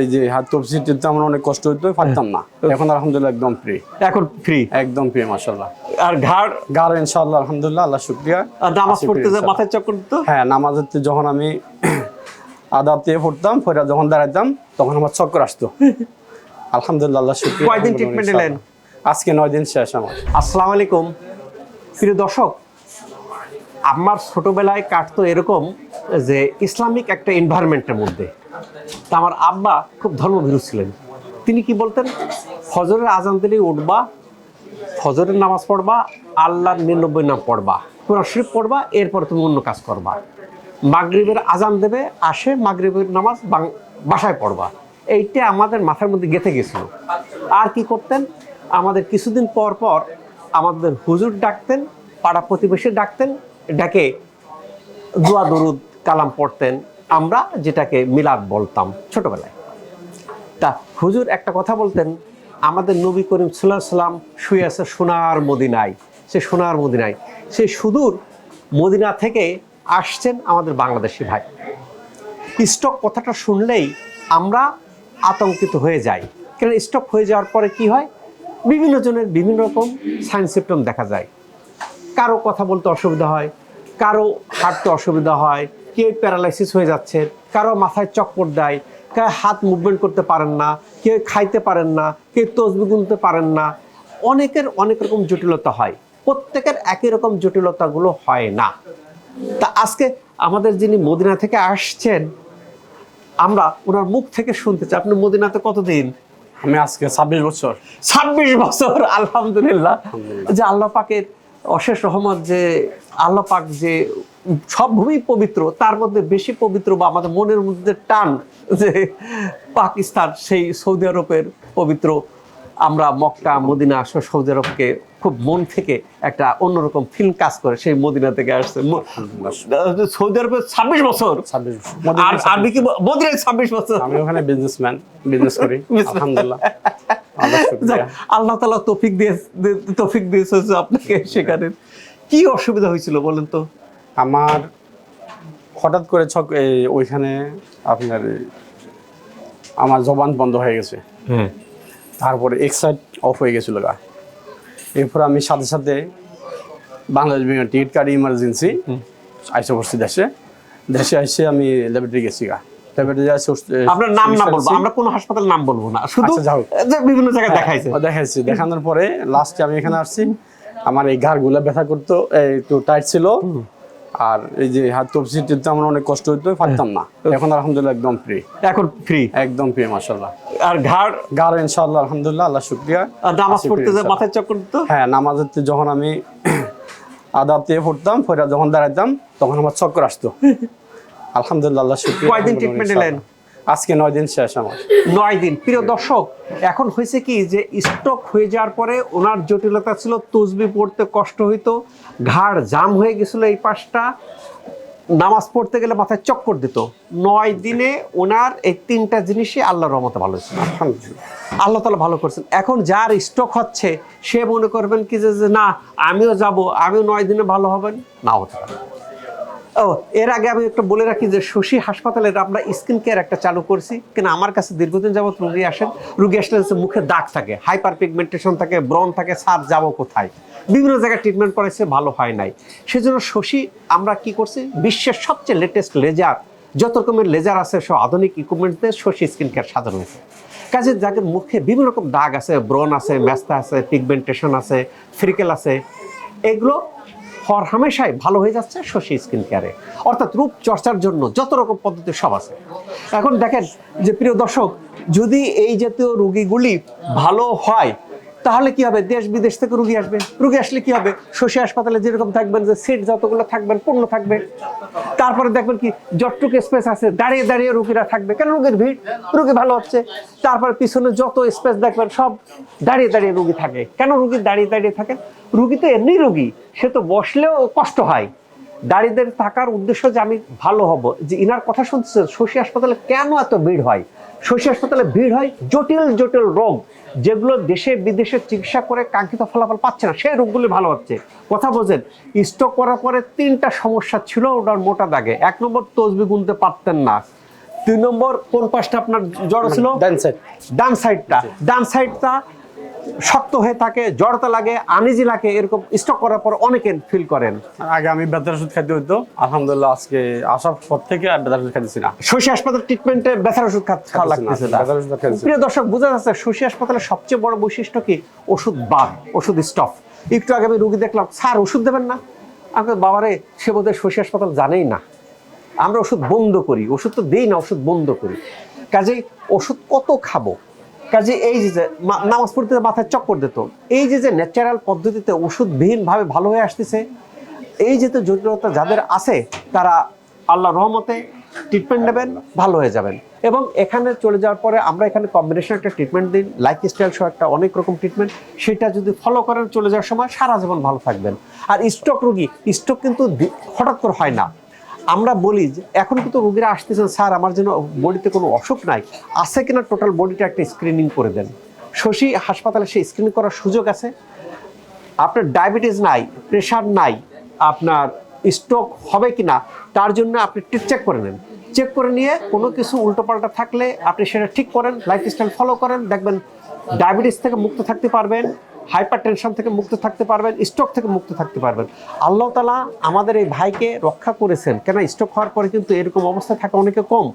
এই যে হাত তপসি টিপতে আমার অনেক কষ্ট হতো পারতাম না। এখন আলহামদুলিল্লাহ একদম ফ্রি এখন ফ্রি একদম ফ্রি মাসাল্লাহ আর ঘাড়? গার ইনশাআল্লাহ আলহামদুলিল্লাহ আল্লাহ শুক্রিয়া। আর নামাজ পড়তে যে। মাথায় চক্কর দিত? হ্যাঁ নামাজের যখন আমি আদাতে পড়তাম ফেরা যখন দাঁড়াইতাম তখন আমার চক্কর আসতো। আলহামদুলিল্লাহ আল্লাহ শুক্রিয়া কয়দিন treatment নিলেন? আজকে নয় দিন শেষ আমার। আসসালামু আলাইকুম। প্রিয় দর্শক আমার ছোটবেলায় কাটতো এরকম যে ইসলামিক একটা এনভায়রনমেন্টের মধ্যে। তা আমার আব্বা খুব ধর্মভীরু ছিলেন। তিনি কি বলতেন? ফজরের আজান দিলেই উঠবা, ফজরের নামাজ পড়বা, আল্লাহর নিরানব্বই নাম পড়বা, কোরআন শরীফ পড়বা, এরপর তুমি অন্য কাজ করবা। মাগরিবের আজান দেবে, আসে মাগরিবের নামাজ বাসায় পড়বা। এইটা আমাদের মাথার মধ্যে গেঁথে গেছিল। আর কি করতেন? আমাদের কিছুদিন পর পর আমাদের হুজুর ডাকতেন, পাড়া প্রতিবেশী ডাকতেন, ডাকে দোয়া, দরুদ, কালাম পড়তেন। আমরা যেটাকে মিলাদ বলতাম ছোটবেলায়। তা হুজুর একটা কথা বলতেন, আমাদের নবী করিম সাল্লাহ সাল্লাম শুয়ে আছে সোনার মদিনায়। সে সোনার মদিনায়। সে সুদূর মদিনা থেকে আসছেন আমাদের বাংলাদেশি ভাই। স্টক কথাটা শুনলেই আমরা আতঙ্কিত হয়ে যাই। কেন স্টক হয়ে যাওয়ার পরে কি হয়? বিভিন্ন জনের বিভিন্ন রকম সাইন সিমটম দেখা যায়। কারও কথা বলতে অসুবিধা হয়, কারও হাঁটতে অসুবিধা হয় কেউ প্যারালাইসিস হয়ে যাচ্ছে কারও মাথায় চক্কর দেয় কেউ হাত মুভমেন্ট করতে পারেন না কেউ খাইতে পারেন না কেউ তসবি গুনতে পারেন না। অনেকের অনেক রকম জটিলতা হয় প্রত্যেকের একই রকম জটিলতাগুলো হয় না। তা আজকে আমাদের যিনি মদিনা থেকে আসছেন আমরা ওনার মুখ থেকে শুনতে চাই। আপনি মদিনাতে কতদিন? আমি আজকে ছাব্বিশ বছর। ছাব্বিশ বছর আলহামদুলিল্লাহ। যে আল্লাহ পাকের অশেষ রহমত যে আল্লাহ পাক যে সব ভূমি পবিত্র তার মধ্যে বেশি পবিত্র বা আমাদের মনের মধ্যে টান যে পাকিস্তান সেই সৌদি আরবের পবিত্র। আমরা মক্কা মদিনা আসো সৌদি আরবকে খুব মন থেকে একটা অন্যরকম ফিল্ম কাজ করে সেই মদিনা থেকে আসছে। সৌদি আরবে ছাব্বিশ বছর। ছাব্বিশ বছর। আর আমি কি মদিনায় ছাব্বিশ বছর। আমি ওখানে বিজনেসম্যান বিজনেস করি আলহামদুলিল্লাহ। আল্লাহ তালা তৌফিক দিয়ে তৌফিক দিয়েছে আপনাকে সেখানে। কি অসুবিধা হয়েছিল বলেন তো? আমার হঠাৎ করে ছক এই ওইখানে আপনার আমার জবান বন্ধ হয়ে গেছে। হ্যাঁ তারপরে এক্সাইট অফ হয়ে গেছিল গা। এরপর আমি সাথে সাথে বাংলাদেশ বিমান টিকিট কাটি ইমার্জেন্সি আইসে পড়ছি দেশে দেশে এসে আমি ল্যাবরেটরি গেছি গা। আপনার নাম না বলব আমরা কোনো হাসপাতাল নাম বলব না। শুধু আচ্ছা, যাও। বিভিন্ন জায়গায় দেখাইছে। দেখাইছি। দেখানোর পরে লাস্টে আমি এখানে আসছি। আমার এই ঘাড়গুলো ব্যথা করতো একটু টাইট ছিল। আর এই যে হাত তপসি টিপতে আমার অনেক কষ্ট হতো পারতাম না। এখন আলহামদুলিল্লাহ একদম ফ্রি এখন ফ্রি একদম ফ্রি মাসাল্লাহ আর ঘাড়? ঘাড় ইনশাআল্লাহ আলহামদুলিল্লাহ আল্লাহ শুক্রিয়া। আর নামাজ পড়তে মাথায় চক্কর দিত? হ্যাঁ নামাজের যখন আমি আদাতে পড়তাম ফেরা যখন দাঁড়াইতাম তখন আমার চক্কর আসতো। আলহামদুলিল্লাহ আল্লাহ শুক্রিয়া। কয়দিন ট্রিটমেন্ট নিলেন? আজকে নয় দিন শেষ আমার। নয় দিন। প্রিয় দর্শক এখন হয়েছে কি যে স্ট্রোক হয়ে যাওয়ার পরে ওনার জটিলতা ছিল তসবি পড়তে কষ্ট হইতো ঘাড় জাম হয়ে গেছিল এই পাশটা নামাজ পড়তে গেলে মাথায় চক্কর দিত। নয় দিনে ওনার এই তিনটা জিনিসই আল্লাহর রহমতে ভালো আলহামদুলিল্লাহ। আল্লাহ তালা ভালো করছেন। এখন যার স্ট্রোক হচ্ছে সে মনে করবেন কি যে যে না আমিও যাব আমিও নয় দিনে ভালো হবেন? না হতে পারে। ও, এর আগে আমি একটু বলে রাখি যে শশী হাসপাতালের আমরা স্কিন কেয়ার একটা চালু করছি। কিন্তু আমার কাছে দীর্ঘদিন যাবত রুগী আসেন। রুগী আসলে মুখে দাগ থাকে হাইপার পিগমেন্টেশন থাকে ব্রন থাকে সার যাব কোথায়? বিভিন্ন জায়গায় ট্রিটমেন্ট করেছে ভালো হয় নাই। সেজন্য শশী আমরা কি করছি? বিশ্বের সবচেয়ে লেটেস্ট লেজার যত রকমের লেজার আছে, সব আধুনিক ইকুইপমেন্ট দিয়ে শশী স্কিন কেয়ার সাজানো হয়েছে। কাজে যাদের মুখে বিভিন্ন রকম দাগ আছে ব্রন আছে, ম্যাস্তা আছে পিগমেন্টেশন আছে ফ্রিকেল আছে, এগুলো হর হামেশাই ভালো হয়ে যাচ্ছে শশী স্কিন কেয়ারে অর্থাৎ রূপ চর্চার জন্য যত রকম পদ্ধতি সব আছে। এখন দেখেন যে প্রিয় দর্শক, যদি এই জাতীয় রুগীগুলি ভালো হয় তাহলে কি হবে? দেশ বিদেশ থেকে রুগী আসবে। রুগী আসলে কি হবে? শশী হাসপাতালে যেরকম থাকবেন যে সিট যতগুলো থাকবেন, পূর্ণ থাকবে। তারপরে দেখবেন কি, যতটুক স্পেস আছে, দাঁড়িয়ে দাঁড়িয়ে রুগীরা থাকবে। কেন রুগীর ভিড়? রুগী ভালো হচ্ছে। তারপরে পিছনে যত স্পেস দেখবেন, সব দাঁড়িয়ে দাঁড়িয়ে রুগী থাকে। কেন রুগী দাঁড়িয়ে দাঁড়িয়ে থাকে? রুগী তো এমনি রুগী, সে তো বসলেও কষ্ট হয়। দাঁড়িয়ে থাকার উদ্দেশ্য যে আমি ভালো হব যে ইনার কথা শুনছে শশী হাসপাতালে কেন এত ভিড় হয়? শশী হাসপাতালে ভিড় হয় জটিল জটিল রোগ যেগুলো দেশে বিদেশে চিকিৎসা করে কাঙ্ক্ষিত ফলাফল পাচ্ছে না। সেই রোগগুলি ভালো হচ্ছে। কথা বোঝেন স্ট্রোক করার পরে তিনটা সমস্যা ছিল ওনার মোটা দাগে। এক নম্বর তসবি গুনতে পারতেন না। দুই নম্বর কোন পাশটা আপনার জড়ো ছিল? ডান সাইড ডান সাইডটা ডান সাইডটা শক্ত হয়ে থাকে জড়তা লাগে আনিজি লাগে এরকম স্টক করার পর অনেকে ফিল করেন। আগে আমি ব্যথার ওষুধ খাইতে হইতো আলহামদুলিল্লাহ আজকে আসার পর থেকে আর ব্যথার ওষুধ খাইতেছি না। শশী হাসপাতাল ট্রিটমেন্টে ব্যথার ওষুধ খাওয়া লাগতেছে না। প্রিয় দর্শক বোঝা যাচ্ছে শশী হাসপাতালের সবচেয়ে বড় বৈশিষ্ট্য কি? ওষুধ বার ওষুধ স্টপ একটু আগে আমি রুগী দেখলাম স্যার ওষুধ দেবেন না? আমি বললাম, বাবারে সে বোধহয় শশী হাসপাতাল জানেই না। আমরা ওষুধ বন্ধ করি ওষুধ তো দেই না ওষুধ বন্ধ করি। কাজেই ওষুধ কত খাব? কাজে এই যে নামাজ পড়তে মাথায় চক্কর দিত। এই যে যে ন্যাচারাল পদ্ধতিতে ওষুধবিহীনভাবে ভালো হয়ে আসতেছে, এই যে তো জটিলতা যাদের আছে, তারা আল্লাহ রহমতে ট্রিটমেন্ট নেবেন, ভালো হয়ে যাবেন। এবং এখানে চলে যাওয়ার পরে আমরা এখানে কম্বিনেশন একটা ট্রিটমেন্ট দিন লাইফ স্টাইল সহ একটা অনেক রকম ট্রিটমেন্ট সেটা যদি ফলো করেন, চলে যাওয়ার সময় সারা জীবন ভালো থাকবেন। আর স্ট্রোক রুগী স্ট্রোক কিন্তু হঠাৎ করে হয় না। আমরা বলি যে এখন কিন্তু রোগীরা আসতেছেন, স্যার, আমার জন্য বডিতে কোনো অসুখ নাই, আছে কিনা টোটাল বডিটা একটা স্ক্রিনিং করে দেন। শশী হাসপাতালে সেই স্ক্রিনিং করার সুযোগ আছে। আপনার ডায়াবেটিস নাই প্রেশার নাই, আপনার স্ট্রোক হবে কি না তার জন্য আপনি চেক করে নেন। চেক করে নিয়ে কোনো কিছু উল্টোপাল্টা থাকলে আপনি সেটা ঠিক করেন লাইফস্টাইল ফলো করেন, দেখবেন ডায়াবেটিস থেকে মুক্ত থাকতে পারবেন। হাইপার টেনশন থেকে মুক্ত থাকতে পারবেন, স্ট্রোক থেকে মুক্ত থাকতে পারবেন। আল্লাহ তালা আমাদের এই ভাইকে রক্ষা করেছেন। কেন? স্ট্রোক হওয়ার পরে কিন্তু এরকম অবস্থা থাকা অনেকে কম।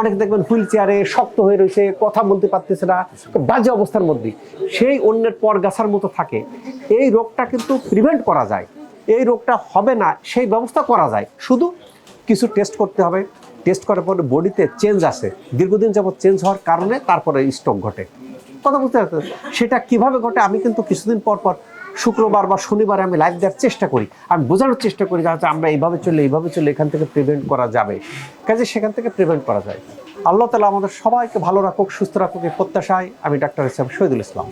অনেক দেখবেন হুইল চেয়ারে শক্ত হয়ে রয়েছে, কথা বলতে পারতেছে না বাজে অবস্থার মধ্যে। সেই অন্যের পর গাছার মতো থাকে। এই রোগটা কিন্তু প্রিভেন্ট করা যায়। এই রোগটা হবে না, সেই ব্যবস্থা করা যায়। শুধু কিছু টেস্ট করতে হবে। টেস্ট করার পরে বডিতে চেঞ্জ আসে। দীর্ঘদিন যাবত চেঞ্জ হওয়ার কারণে তারপরে স্ট্রোক ঘটে। কথা পারছেন? সেটা কীভাবে ঘটে? আমি কিন্তু কিছুদিন পর পর শুক্রবার বা শনিবার আমি লাইভ দেওয়ার চেষ্টা করি। আমি বোঝানোর চেষ্টা করি যাতে আমরা এইভাবে চলে এইভাবে চলে এখান থেকে প্রিভেন্ট করা যাবে। কাজে সেখান থেকে প্রিভেন্ট করা যায়। আল্লাহ তালা আমাদের সবাইকে ভালো রাখুক, সুস্থ রাখুক এই প্রত্যাশায় আমি ডাক্তার ইসলাম শহীদুল ইসলাম।